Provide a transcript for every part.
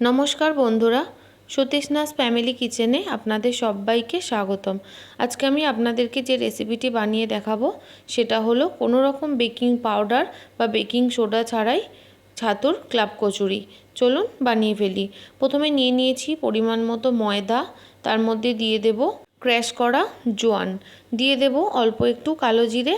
নমস্কার বন্ধুরা সতীশনাথ ফ্যামিলি কিচেনে আপনাদের সবাইকে স্বাগতম। আজকে আমি আপনাদেরকে যে রেসিপিটি বানিয়ে দেখাবো, সেটা হলো কোনো রকম বেকিং পাউডার বা বেকিং সোডা ছাড়াই ছাতুর ক্লাব কচুরি। চলুন বানিয়ে ফেলি। প্রথমে নিয়ে নিয়েছি পরিমাণ মতো ময়দা, তার মধ্যে দিয়ে দেব ক্র্যাশ করা জোয়ান। দিয়ে দেব অল্প একটু কালো জিরে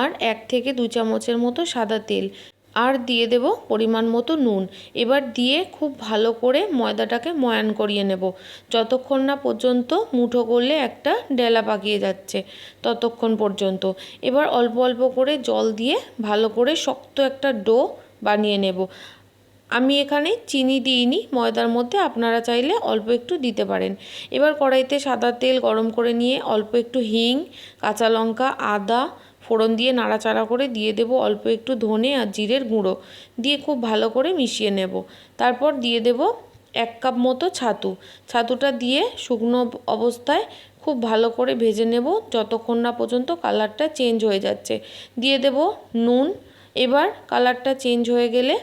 আর এক থেকে দু চামচের মতো সাদা তেল। আর দিয়ে দেব পরিমাণ মতো নুন। এবার দিয়ে খুব ভালো করে ময়দাটাকে ময়ান করিয়ে নেব। যতক্ষণ না পর্যন্ত মুঠো করলে একটা ডেলা পাকিয়ে যাচ্ছে, ততক্ষণ পর্যন্ত। এবার অল্প অল্প করে জল দিয়ে ভালো করে শক্ত একটা ডো বানিয়ে নেব। আমি এখানে চিনি দিইনি, ময়দার মধ্যে আপনারা চাইলে অল্প একটু দিতে পারেন। এবার কড়াইতে সাদা তেল গরম করে নিয়ে অল্প একটু হিং, কাঁচা লঙ্কা, আদা ফোড়ন দিয়ে নাড়াচাড়া করে দিয়ে দেব অল্প একটু ধনে আর জিরের গুঁড়ো। দিয়ে খুব ভালো করে মিশিয়ে নেব। তারপর দিয়ে দেব এক কাপ মতো ছাতু। ছাতুটা দিয়ে শুকনো অবস্থায় খুব ভালো করে ভেজে নেব। যতক্ষণ না পর্যন্ত কালারটা চেঞ্জ হয়ে যাচ্ছে। দিয়ে দেব নুন। এবার কালারটা চেঞ্জ হয়ে গেলে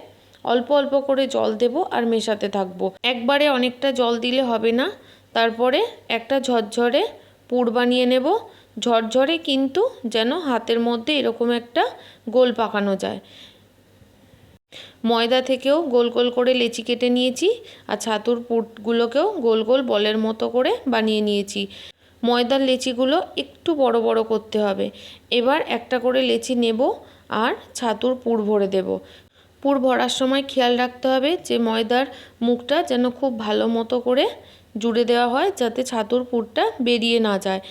অল্প অল্প করে জল দেব আর মেশাতে থাকব। একবারে অনেকটা জল দিলে হবে না। তারপরে একটা ঝরঝরে পুর বানিয়ে নেব। ঝরঝরে কিন্তু যেন হাতের মধ্যে এরকম একটা গোল পাকানো যায়। ময়দা থেকেও গোল গোল করে লেচি কেটে নিয়েছি আর ছাতুর পুটগুলোকেও গোল গোল বলের মতো করে বানিয়ে নিয়েছি। ময়দার লেচিগুলো একটু বড় বড় করতে হবে। এবার একটা করে লেচি নেব আর ছাতুর পুর ভরে দেব। পুর ভরার সময় খেয়াল রাখতে হবে যে ময়দার মুখটা যেন খুব ভালো মতো করে জুড়ে দেওয়া হয় যাতে ছাতুর পুরটা বেরিয়ে না যায়।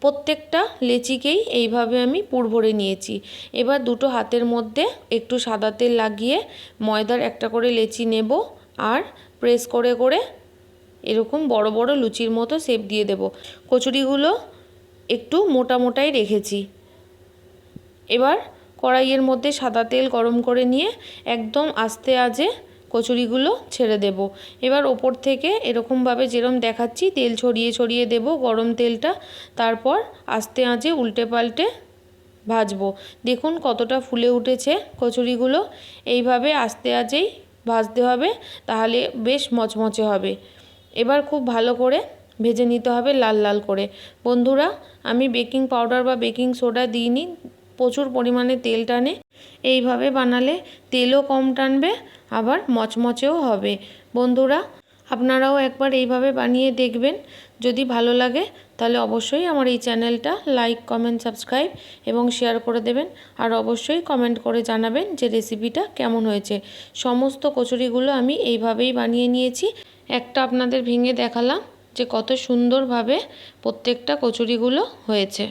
প্রত্যেকটা লেচিকেই এইভাবে আমি পুর ভরে নিয়েছি। এবার দুটো হাতের মধ্যে একটু সাদা তেল লাগিয়ে ময়দার একটা করে লেচি নেব আর প্রেস করে করে এরকম বড় বড় লুচির মতো শেপ দিয়ে দেব। কচুরিগুলো একটু মোটা, মোটাই রেখেছি। এবার কড়াইয়ের মধ্যে সাদা তেল গরম করে নিয়ে একদম আস্তে, আজে কচুরিগুলো ছেড়ে দেব। এবার ওপর থেকে এরকমভাবে যেরম দেখাচ্ছি, তেল ছড়িয়ে ছড়িয়ে দেব গরম তেলটা। তারপর আস্তে আঁচে উল্টে পাল্টে ভাজবো। দেখুন কতটা ফুলে উঠেছে কচুরিগুলো। এইভাবে আস্তে আঁচেই ভাজতে হবে, তাহলে বেশ মচমচে হবে। এবার খুব ভালো করে ভেজে নিতে হবে লাল লাল করে। বন্ধুরা, আমি বেকিং পাউডার বা বেকিং সোডা দিইনি, প্রচুর পরিমাণে তেল টানে। এইভাবে বানালে তেলও কম টানবে, আবার মচমচেও হবে। বন্ধুরা, আপনারাও একবার এইভাবে বানিয়ে দেখবেন। যদি ভালো লাগে, তাহলে অবশ্যই আমার এই চ্যানেলটা লাইক, কমেন্ট, সাবস্ক্রাইব এবং শেয়ার করে দেবেন। আর অবশ্যই কমেন্ট করে জানাবেন যে রেসিপিটা কেমন হয়েছে। সমস্ত কচুরিগুলো আমি এইভাবেই বানিয়ে নিয়েছি। একটা আপনাদের ভেঙে দেখালাম যে কত সুন্দরভাবে প্রত্যেকটা কচুরিগুলো হয়েছে।